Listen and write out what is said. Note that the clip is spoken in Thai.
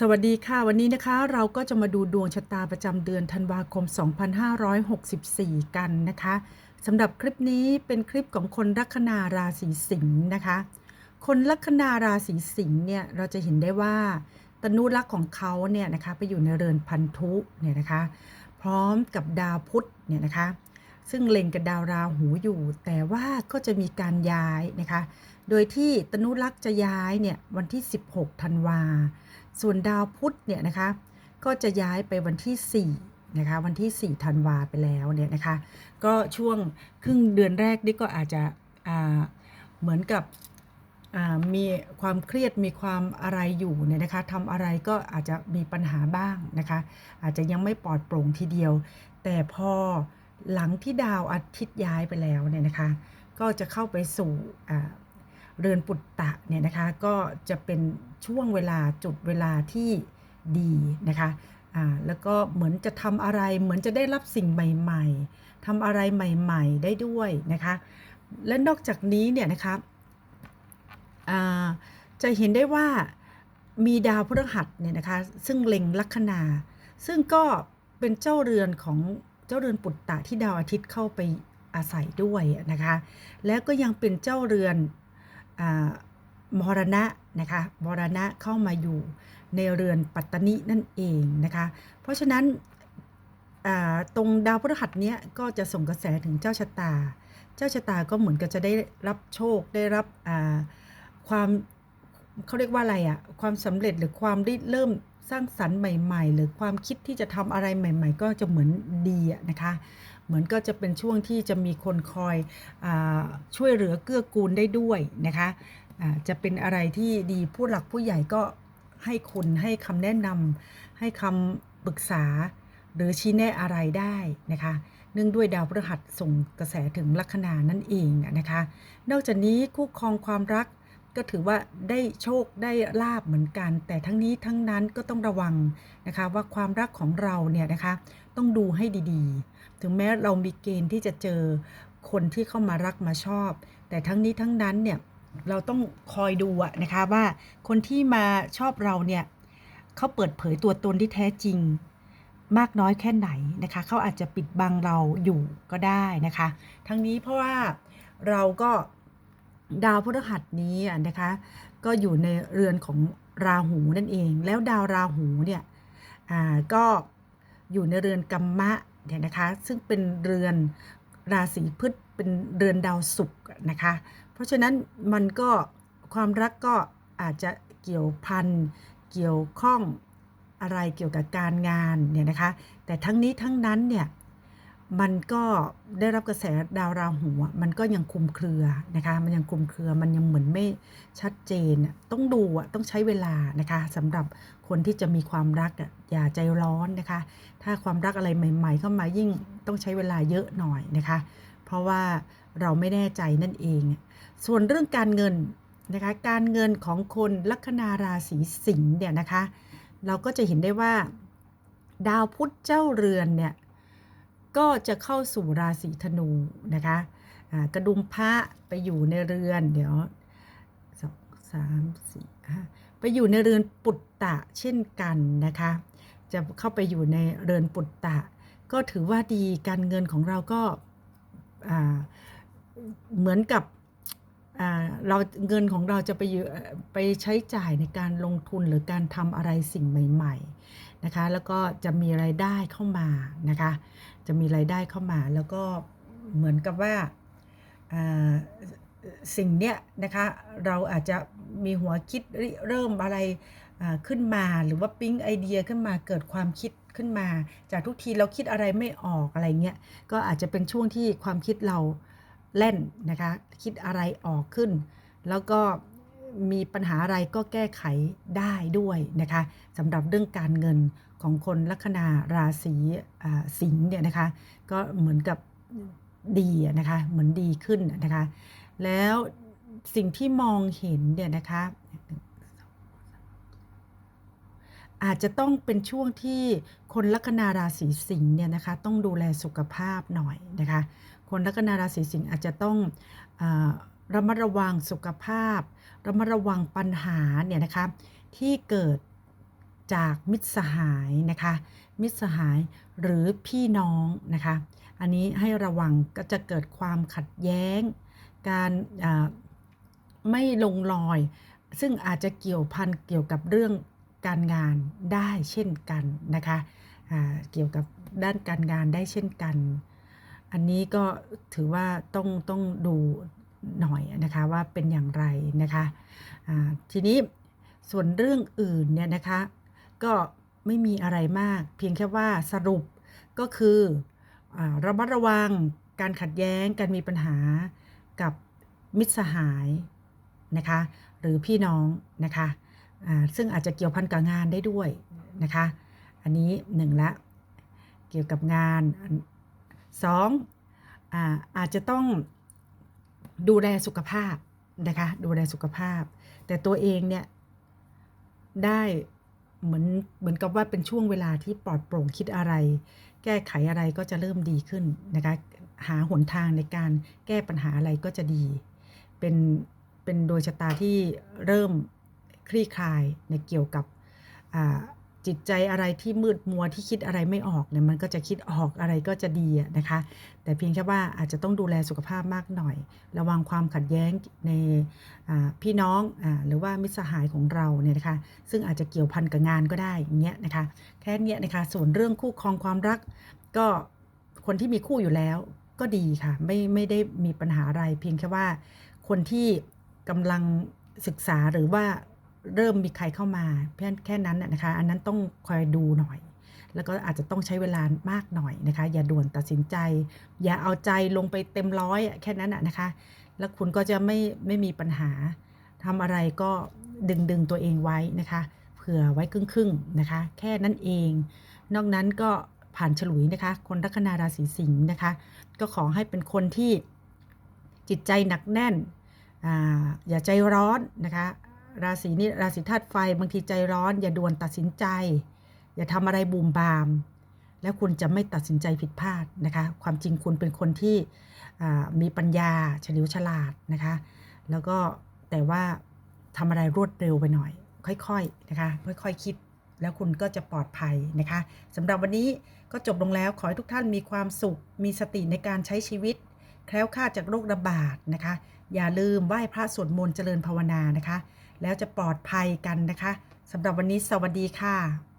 สวัสดีค่ะ วันนี้นะคะเราก็จะมาดูดวงชะตาประจำเดือนธันวาคม 2564 กันนะคะสำหรับคลิปนี้เป็นคลิปของคนลัคนาราศีสิงห์นะคะ คนลัคนาราศีสิงห์เนี่ยเราจะเห็นได้ว่าตนุรักษ์ของเขาเนี่ยนะคะไปอยู่ในเรือนพันธุเนี่ยนะคะ พร้อมกับดาวพุธเนี่ยนะคะ ซึ่งเล็งกับดาวราหูอยู่ แต่ว่าก็จะมีการย้ายนะคะ โดยที่ตนุรักษ์จะย้ายเนี่ยวันที่ 16 ธันวา ส่วนดาวพุธเนี่ยนะคะก็จะย้ายไปวันที่ 4 นะคะ วันที่ 4 ธันวาไปแล้วเนี่ยนะคะ ก็ช่วงครึ่งเดือนแรกนี่ก็อาจจะเหมือนกับมีความเครียดมีความอะไรอยู่เนี่ยนะคะทำอะไรก็อาจจะมีปัญหาบ้างนะคะ อาจจะยังไม่ปลอดโปร่งทีเดียว แต่พอหลังที่ดาวอาทิตย์ย้ายไปแล้วเนี่ยนะคะ ก็จะเข้าไปสู่ เรือนปุตตะเนี่ยนะคะก็จะเป็นช่วงเวลาจุดเวลาที่ดีนะคะอ่าแล้วก็เหมือนจะทำอะไรเหมือนจะได้รับสิ่งใหม่ๆทำอะไรใหม่ๆได้ด้วยนะคะและนอกจากนี้เนี่ยนะคะอ่าจะเห็นได้ว่ามีดาวพฤหัสเนี่ยนะคะซึ่งเล็งลัคนา ซึ่งก็เป็นเจ้าเรือนของเจ้าเรือนปุตตะที่ดาวอาทิตย์เข้าไปอาศัยด้วยนะคะ แล้วก็ยังเป็นเจ้าเรือน มรณะนะคะมรณะเข้ามาอยู่ในเรือนปัตตนินั่นเองนะคะเพราะฉะนั้นตรงดาวพฤหัสเนี้ยก็จะส่งกระแสถึงเจ้าชะตา เจ้าชะตาก็เหมือนกับจะได้รับโชคได้รับความเขาเรียกว่าอะไรอะความสำเร็จหรือความริเริ่มสร้างสรรค์ใหม่ ๆ หรือความคิดที่จะทำอะไรใหม่ ๆ ก็จะเหมือนดีอะนะคะ เหมือนก็จะเป็นช่วงที่จะมีคนคอยอช่วยเหลือเกื้อกูลได้ด้วยนะคะอ่าจะเป็นอะไรที่ดีผู้หลักผู้ใหญ่ก็ให้คุณให้คำแนะนำให้คำปรึกษา หรือชี้แนะอะไรได้นะคะเนื่องด้วยดาวพฤหัสส่งกระแสถึงลัคนานั่นเองนะคะ นอกจากนี้คู่ครองความรักก็ถือว่าได้โชคได้ลาบเหมือนกัน แต่ทั้งนี้ทั้งนั้นก็ต้องระวังนะคะว่าความรักของเราเนี่ยนะคะต้องดูให้ดีๆ ถึงแม้เรามีเกณฑ์ที่จะเจอคนที่เข้ามารักมาชอบ แต่ทั้งนี้ทั้งนั้นเนี่ยเราต้องคอยดูอะนะคะว่าคนที่มาชอบเราเนี่ยเขาเปิดเผยตัวตนที่แท้จริง มากน้อยแค่ไหนนะคะเขาอาจจะปิดบังเราอยู่ก็ได้นะคะ ทั้งนี้เพราะว่าเราก็ดาวพฤหัสนี้นะคะก็อยู่ในเรือนของราหูนั่นเอง แล้วดาวราหูเนี่ยก็อยู่ในเรือนกัมมะ เนี่ยนะคะซึ่งเป็นเรือนราศีพฤษเป็นเรือนดาวศุกร์นะคะ เพราะฉะนั้นมันก็ความรักก็อาจจะเกี่ยวพันเกี่ยวข้องอะไรเกี่ยวกับการงานเนี่ยนะคะ แต่ทั้งนี้ทั้งนั้นเนี่ย มันก็ได้รับกระแสดาวราหูมันก็ยังคลุมเครือนะคะ มันยังคลุมเครือมันยังเหมือนไม่ชัดเจน ต้องดูอะต้องใช้เวลานะคะสำหรับคนที่จะมีความรักอะอย่าใจร้อนนะคะ ถ้าความรักอะไรใหม่ ๆ เข้ามายิ่งต้องใช้เวลาเยอะหน่อยนะคะ เพราะว่าเราไม่แน่ใจนั่นเอง ส่วนเรื่องการเงินนะคะ การเงินของคนลัคนาราศีสิงห์เนี่ยนะคะ เราก็จะเห็นได้ว่า ดาวพุธเจ้าเรือนเนี่ย ก็จะเข้าสู่ราศีธนูนะคะกระดุมพระไปอยู่ในเรือน เดี๋ยวสองสามสี่ห้าไปอยู่ในเรือนปุตตะเช่นกันนะคะ จะเข้าไปอยู่ในเรือนปุตตะ ก็ถือว่าดีการเงินของเราก็เหมือนกับเราเงินของเราจะไปไปใช้จ่ายในการลงทุนหรือการทำอะไรสิ่งใหม่ ๆ นะคะ แล้วก็จะมีรายได้เข้ามานะคะ จะมีรายได้เข้ามาแล้วก็เหมือนกับว่าสิ่งเนี้ยนะคะเราอาจจะมีหัวคิดเริ่มอะไรขึ้นมาหรือว่าปิ๊งไอเดียขึ้นมาเกิดความคิดขึ้นมา จากทุกทีเราคิดอะไรไม่ออกอะไรเงี้ยก็อาจจะเป็นช่วงที่ความคิดเราเล่นนะคะ คิดอะไรออกขึ้น แล้วก็ มีปัญหาอะไรก็แก้ไขได้ด้วยนะคะสำหรับเรื่องการเงินของคนลัคนาราศีสิงห์เนี่ยนะคะก็เหมือนกับดีนะคะเหมือนดีขึ้นนะคะแล้วสิ่งที่มองเห็นเนี่ยนะคะอาจจะต้องเป็นช่วงที่คนลัคนาราศีสิงห์เนี่ยนะคะต้องดูแลสุขภาพหน่อยนะคะคนลัคนาราศีสิงห์อาจจะต้องอา ระมัดระวังสุขภาพ ระมัดระวังปัญหาเนี่ยนะคะที่เกิดจากมิตรสหายนะคะ มิตรสหายหรือพี่น้องนะคะ อันนี้ให้ระวังก็จะเกิดความขัดแย้ง การไม่ลงรอย ซึ่งอาจจะเกี่ยวพันเกี่ยวกับเรื่องการงานได้เช่นกันนะคะเกี่ยวกับด้านการงานได้เช่นกัน อันนี้ก็ถือว่าต้องต้องดู หน่อยนะคะว่าเป็นอย่างไรนะคะทีนี้ส่วนเรื่องอื่นเนี่ยนะคะ ก็ไม่มีอะไรมาก เพียงแค่ว่าสรุปก็คืออระมัดระวังการขัดแย้งการมีปัญหากับมิตรสหายนะคะหรือพี่น้องนะคะซึ่งอาจจะเกี่ยวพันกับงานได้ด้วยนะคะ อันนี้หนึ่งละเกี่ยวกับงานสองออาจจะต้อง ดูแลสุขภาพนะคะ ดูแลสุขภาพ แต่ตัวเองเนี่ยได้เหมือนเหมือนกับว่าเป็นช่วงเวลาที่ปลอดโปร่งคิดอะไร แก้ไขอะไรก็จะเริ่มดีขึ้นนะคะ หาหนทางในการแก้ปัญหาอะไรก็จะดี เป็นเป็นโดยชะตาที่เริ่มคลี่คลายในเกี่ยวกับ จิตใจอะไรที่มืดมัวที่คิดอะไรไม่ออกเนี่ยมันก็จะคิดออกอะไรก็จะดีนะคะ แต่เพียงแค่ว่าอาจจะต้องดูแลสุขภาพมากหน่อย ระวังความขัดแย้งในพี่น้องอหรือว่ามิตรสหายของเราเนี่ยนะคะ ซึ่งอาจจะเกี่ยวพันกับงานก็ได้อย่างเงี้ยนะคะ แค่เนี้ยนะคะ ส่วนเรื่องคู่ครองความรัก ก็คนที่มีคู่อยู่แล้วก็ดีค่ะ ไม่ไม่ได้มีปัญหาอะไร เพียงแค่ว่าคนที่กำลังศึกษาหรือว่า เริ่มมีใครเข้ามาเพียงแค่นั้นนะคะ อันนั้นต้องคอยดูหน่อย แล้วก็อาจจะต้องใช้เวลามากหน่อยนะคะ อย่าด่วนตัดสินใจ อย่าเอาใจลงไปเต็มร้อยแค่นั้นนะคะ แล้วคุณก็จะไม่ไม่มีปัญหาทำอะไรก็ดึงดึงตัวเองไว้นะคะเผื่อไว้ครึ่งครึ่งๆนะคะ แค่นั้นเอง นอกนั้นก็ผ่านฉลุยนะคะ คนลัคนาราศีสิงห์นะคะ ก็ขอให้เป็นคนที่จิตใจหนักแน่นออย่าใจร้อนนะคะ ราศีนี้ราศีธาตุไฟบางทีใจร้อน อย่าด่วนตัดสินใจ อย่าทำอะไรบูมบาม แล้วคุณจะไม่ตัดสินใจผิดพลาดนะคะ ความจริงคุณเป็นคนที่มีปัญญาเฉลียวฉลาดนะคะ แล้วก็แต่ว่าทำอะไรรวดเร็วไปหน่อย ค่อยๆนะคะ ค่อยๆคิดแล้วคุณก็จะปลอดภัยนะคะสำหรับวันนี้ก็จบลงแล้วขอให้ทุกท่านมีความสุข มีสติในการใช้ชีวิต แคล้วคลาดจากโรคระบาดนะคะ อย่าลืมไหว้พระสวดมนต์เจริญภาวนานะคะ แล้วจะปลอดภัยกันนะคะสำหรับวันนี้สวัสดีค่ะ